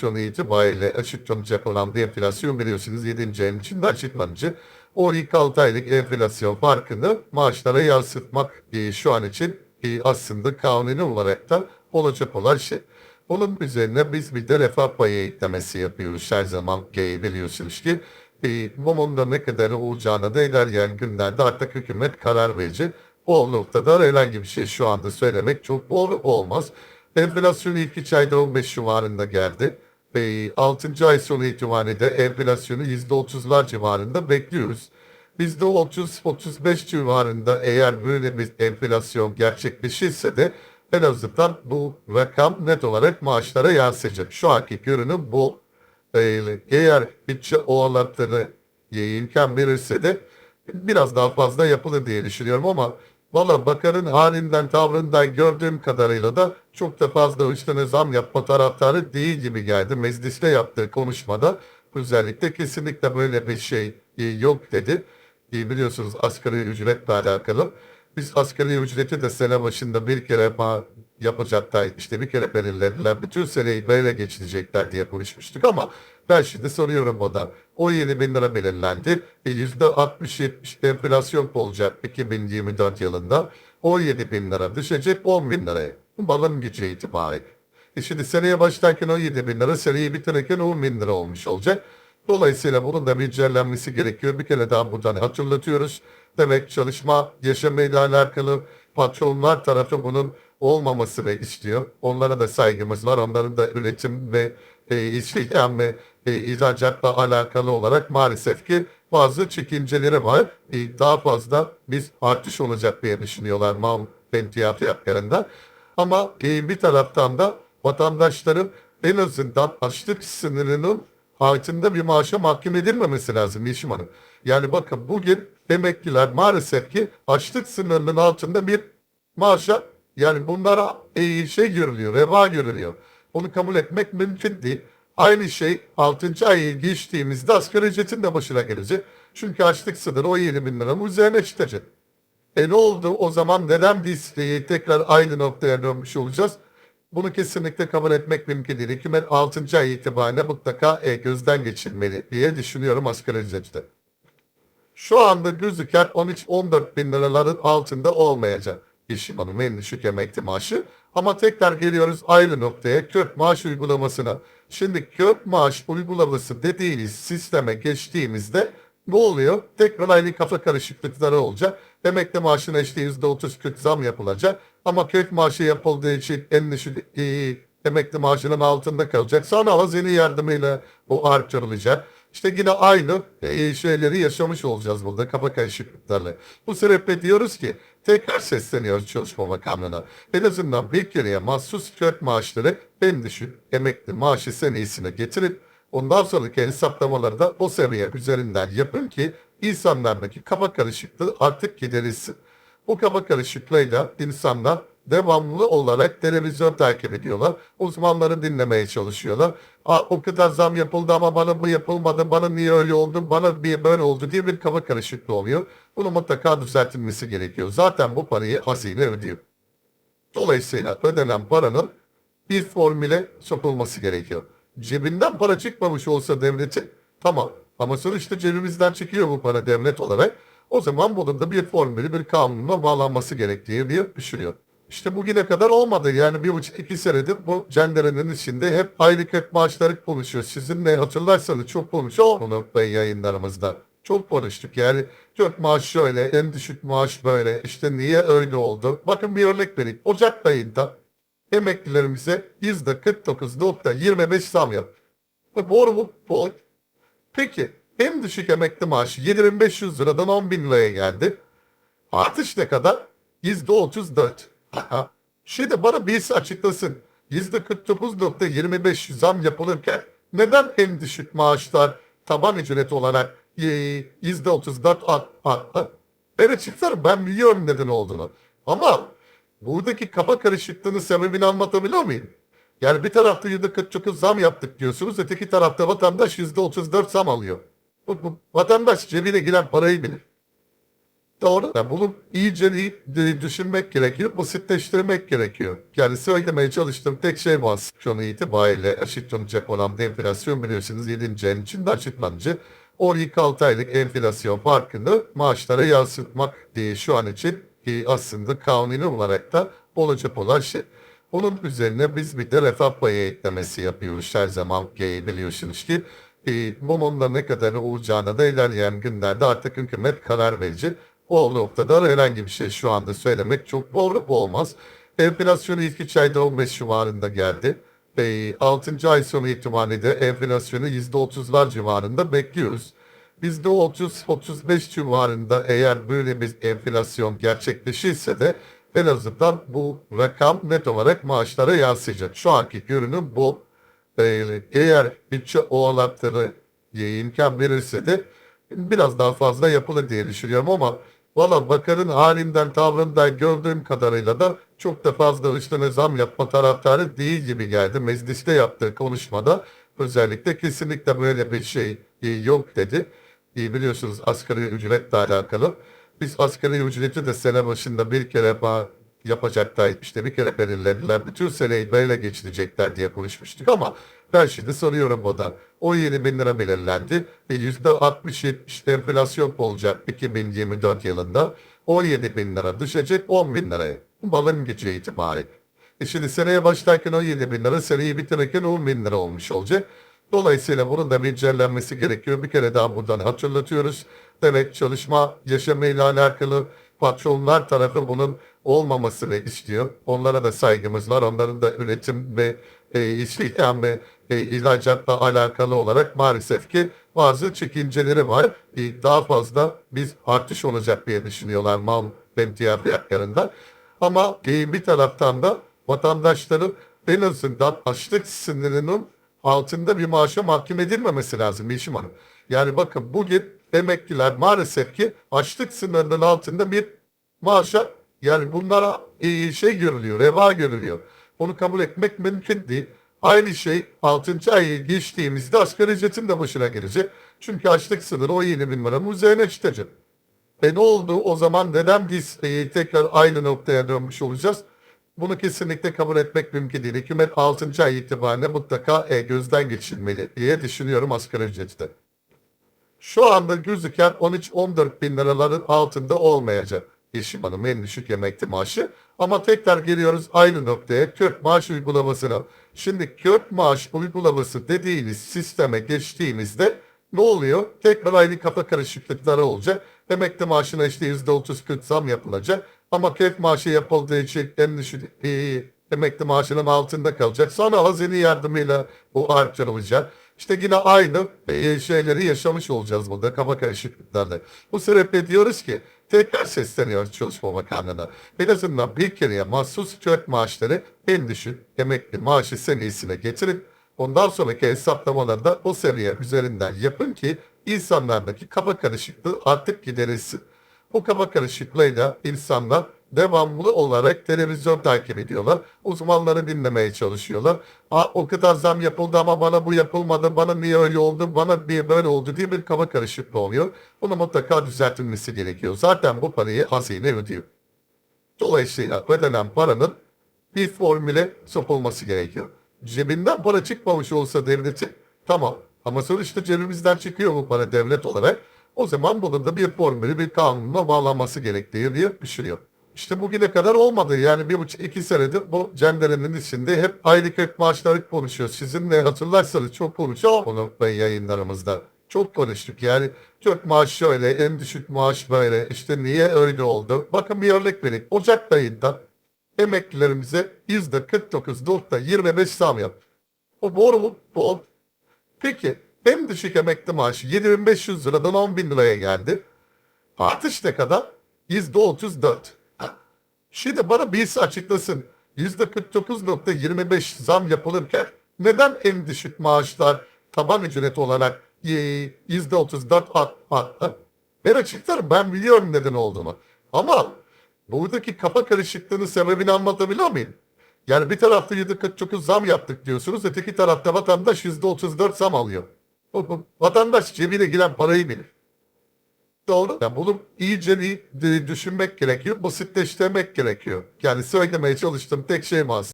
enflasyon itibariyle açıklanacak olan bir enflasyon biliyorsunuz 7. ayın içinde açıklanıcı. O ilk 6 aylık enflasyon farkını maaşlara yansıtmak e, şu an için e, aslında kanuni olarak da olacak olan şey. Onun üzerine biz bir de refah payı eklemesi yapıyoruz her zaman e, biliyorsunuz ki. E, bunun da ne kadar olacağına da ilerleyen günlerde artık hükümet karar verecek. O noktada herhangi bir şey şu anda söylemek çok doğru olmaz. Enflasyon ilk 2 ayda 15 civarında geldi. Ve 6. ay sonu itibariyle enflasyonu %30'lar civarında bekliyoruz. Bizde 30-35 civarında eğer böyle bir enflasyon gerçekleşirse de en azından bu rakam net olarak maaşlara yansıyacak. Şu anki görünüm bu. Eğer bütçe olanakları imkan verirse de biraz daha fazla yapılır diye düşünüyorum ama valla bakanın halinden tavrından gördüğüm kadarıyla da çok da fazla üstüne zam yapma taraftarı değil gibi geldi. Mecliste yaptığı konuşmada özellikle kesinlikle böyle bir şey e, yok dedi. E, Biliyorsunuz asgari ücretle alakalı. Biz asgari ücreti de sene başında bir kere yapacaklar işte bir kere belirlediler. Bütün seneyi böyle geçirecekler diye konuşmuştuk ama ben şimdi soruyorum o da. 17 bin lira belirlendi. E, Yüzde 60-70 enflasyon olacak 2024 yılında. 17 bin lira düşecek 10 bin liraya. Balın gücü itibariyle. E şimdi seneye başlarken 17 bin lira, seneyi bitirirken 10 bin lira olmuş olacak. Dolayısıyla bunun da güncellenmesi gerekiyor. Bir kere daha buradan hatırlatıyoruz. Demek çalışma yaşamayla alakalı patronlar tarafı bunun olmamasını istiyor. Onlara da saygımız var. Onların da üretim ve e, istihdam ve e, ihracatla alakalı olarak maalesef ki bazı çekinceleri var. E, daha fazla biz artış olacak diye düşünüyorlar mal pentiyat fiyatlarında. Ama e, bir taraftan da vatandaşların en azından açlık sınırının altında bir maaşa mahkum edilmemesi lazım Yeşim Hanım. Yani bakın bugün emekliler maalesef ki açlık sınırının altında bir maaşa yani bunlara e, şey görülüyor, reva görülüyor. Onu kabul etmek mümkün değil. Aynı şey 6. ayı geçtiğimizde asgari ücretin de başına gelecek. Çünkü açlık sınırı o 7 bin liranın üzerine çıkacak. E ne oldu o zaman neden biz tekrar aynı noktaya dönmüş olacağız? Bunu kesinlikle kabul etmek mümkün değil. Hükümet 6. ay itibariyle mutlaka e, gözden geçirmeli diye düşünüyorum asgari ücrette. Şu anda gözüken 13-14 bin liraların altında olmayacak işim hanım en düşük emekli maaşı. Ama tekrar geliyoruz aynı noktaya kök maaş uygulamasına. Şimdi kök maaş uygulaması dediğiniz sisteme geçtiğimizde ne oluyor? Tekrar aynı kafa karışıklıkları olacak. Emekli maaşına işte %30 kök zam yapılacak. Ama kök maaşı yapıldığı için en düşük e, emekli maaşının altında kalacak. Sonra hazine yardımıyla bu artırılacak. İşte yine aynı e, şeyleri yaşamış olacağız burada kafa karışıklıklarla. Bu sebeple diyoruz ki tekrar sesleniyoruz Çalışma Bakanlığı'na. En azından bir kereye mahsus kök maaşları en düşük emekli maaşı senesine getirip ondan sonraki hesaplamaları da o seviye üzerinden yapın ki insanlardaki kafa karışıklığı artık giderilsin. Bu kafa karışıklığıyla insanlar devamlı olarak televizyon takip ediyorlar. Uzmanları dinlemeye çalışıyorlar. Aa, o kadar zam yapıldı ama bana bu yapılmadı, bana niye öyle oldu, bana niye böyle oldu diye bir kafa karışıklığı oluyor. Bunu mutlaka düzeltilmesi gerekiyor. Zaten bu parayı hazine ödüyor. Dolayısıyla ödenen paranın bir formüle sokulması gerekiyor. Cebinden para çıkmamış olsa devletin tamam ama sonuçta cebimizden çıkıyor bu para devlet olarak. O zaman bunun da bir formülü bir kanunla bağlanması gerektiği diye düşünüyor. İşte bugüne kadar olmadı. Yani bir buçuk iki senedir bu cenderenin içinde hep aylık hep maaşları konuşuyor. Sizin ne hatırlarsanız çok konuşuyor onu yayınlarımızda. Çok konuştuk yani çok maaş şöyle, en düşük maaş böyle. İşte niye öyle oldu? Bakın bir örnek vereyim. Ocak ayında emeklilerimize yüzde 49.25 zam yaptı. Doğru mu? Bu. Peki en düşük emekli maaşı 7500 liradan 10 bin liraya geldi. Artış ne kadar? Yüzde 34. Şimdi bana birisi açıklasın. Yüzde 49.25 zam yapılırken neden en düşük maaşlar taban ücret olarak e, yüzde 34 art, arttı? Ben açıklarım ben biliyorum neden olduğunu. Ama buradaki kafa karışıklığının sebebini anlatabiliyor muyum? Yani bir tarafta yüzde 49 zam yaptık diyorsunuz, öteki tarafta vatandaş yüzde 34 zam alıyor. Bu, bu, vatandaş cebine giren parayı bilir. Doğru. Yani bunu iyice düşünmek gerekiyor, basitleştirmek gerekiyor. Yani söylemeye çalıştığım tek şey var. Şu an itibariyle açıklanacak olan enflasyon biliyorsunuz 7. ayın içinde açıklanacak. O ilk 6 aylık enflasyon farkını maaşlara yansıtmak diye şu an için e, aslında kanuni olarak da olacak olan şey. Onun üzerine biz bir de refah payı eklemesi yapıyoruz her zaman biliyorsunuz ki. E, bunun da ne kadar olacağına da ilerleyen günlerde artık hükümet karar verecek. O noktada herhangi bir şey şu anda söylemek çok doğru olmaz. Enflasyon ilk 3 ayda 15 civarında geldi. Ve 6. ay sonu itibariyle enflasyonu %30'lar civarında bekliyoruz. %30-35 civarında eğer böyle bir enflasyon gerçekleşirse de en azından bu rakam net olarak maaşlara yansıyacak. Şu anki görünüm bu. Ee, eğer bütçe olanakları imkan verirse de biraz daha fazla yapılır diye düşünüyorum ama valla bakanın halinden tavrından gördüğüm kadarıyla da çok da fazla üstüne zam yapma taraftarı değil gibi geldi. Mecliste yaptığı konuşmada özellikle kesinlikle böyle bir şey e, yok dedi. E, biliyorsunuz asgari ücretle alakalı. Biz asgari ücreti de sene başında bir kere yapacaklar işte bir kere belirlediler. Bütün seneyi böyle geçirecekler diye konuşmuştuk ama ben şimdi soruyorum o da. 17 bin lira belirlendi ve yüzde 60-70 enflasyon olacak 2024 yılında. 17 bin lira düşecek 10 bin liraya. Balın gücü itibariyle. E şimdi seneye başlarken 17 bin lira, seneyi bitirirken 10 bin lira olmuş olacak. Dolayısıyla bunun da güncellenmesi gerekiyor. Bir kere daha buradan hatırlatıyoruz. Demek çalışma yaşamıyla alakalı patronlar tarafı bunun olmamasını istiyor. Onlara da saygımız var. Onların da üretim ve e, istihdam ve e, ihracatla alakalı olarak maalesef ki bazı çekinceleri var. E, daha fazla biz artış olacak diye düşünüyorlar mal ve diğer fiyatlarında. Ama e, bir taraftan da vatandaşların en azından açlık sınırının altında bir maaşa mahkum edilmemesi lazım Yeşim Hanım. Yani bakın bugün emekliler maalesef ki açlık sınırının altında bir maaşa yani bunlara şey görülüyor, reva görülüyor. Onu kabul etmek mümkün değil. Aynı şey 6. ayı geçtiğimizde asgari ücretin de başına gelecek. Çünkü açlık sınırı o 20 bin liranın üzerine çıkacak. E ne oldu o zaman neden biz e, tekrar aynı noktaya dönmüş olacağız? Bunu kesinlikle kabul etmek mümkün değil. Hükümet 6. ay itibariyle mutlaka e, gözden geçirmeli diye düşünüyorum asgari ücrette. Şu anda gözüken 13-14 bin liraların altında olmayacak. Yeşim Hanım en düşük emekli maaşı. Ama tekrar geliyoruz aynı noktaya kök maaş uygulamasına. Şimdi kök maaş uygulaması dediğiniz sisteme geçtiğimizde ne oluyor? Tekrar aynı kafa karışıklıkları olacak. Emekli maaşına işte %30-40 zam yapılacak. Ama kök maaşı yapıldığı için en düşük e, emekli maaşının altında kalacak. Sonra hazine yardımıyla bu artırılacak. İşte yine aynı e, şeyleri yaşamış olacağız burada kafa karışıklıklarla. Bu sebeple diyoruz ki tekrar sesleniyoruz Çalışma Bakanlığı'na. En azından bir kereye mahsus kök maaşları en düşük emekli maaşı seviyesine getirin. Ondan sonraki hesaplamaları da o seviye üzerinden yapın ki insanlardaki kafa karışıklığı artık giderilsin. Bu kafa karışıklığıyla insanlar devamlı olarak televizyon takip ediyorlar. Uzmanları dinlemeye çalışıyorlar. Aa, o kadar zam yapıldı ama bana bu yapılmadı, bana niye öyle oldu, bana niye böyle oldu diye bir kafa karışıklığı oluyor. Bunu mutlaka düzeltilmesi gerekiyor. Zaten bu parayı hazine ödüyor. Dolayısıyla ödenen paranın bir formüle sokulması gerekiyor. Cebinden para çıkmamış olsa devleti tamam ama sonuçta cebimizden çıkıyor bu para devlet olarak. O zaman bunun da bir formülü bir kanunla bağlanması gerektiği diye düşünüyorum. İşte bugüne kadar olmadı. Yani bir buçuk iki senedir bu cenderenin içinde hep aylık ek maaşları konuşuyor. Sizinle hatırlarsanız çok konuşuyor ben yayınlarımızda. Çok konuştuk yani çok maaş şöyle en düşük maaş böyle işte niye öyle oldu. Bakın bir örnek vereyim. Ocak ayında emeklilerimize yüzde 49.25 zam yaptı. O doğru mu? Doğru. Peki en düşük emekli maaşı 7500 liradan 10 bin liraya geldi. Artış ne kadar? Yüzde 34. Şimdi bana birisi açıklasın. Yüzde 49.25 zam yapılırken neden en düşük maaşlar taban ücret olarak e, yüzde 34 arttı? Ben açıklarım ben biliyorum neden olduğunu. Ama buradaki kafa karışıklığının sebebini anlatabiliyor muyum? Yani bir tarafta yüzde 49 zam yaptık diyorsunuz, öteki tarafta vatandaş yüzde 34 zam alıyor. Vatandaş cebine giren parayı bilir. Doğru. Yani bunu iyice bir düşünmek gerekiyor. Basitleştirmek gerekiyor. Yani söylemeye çalıştığım tek şey var.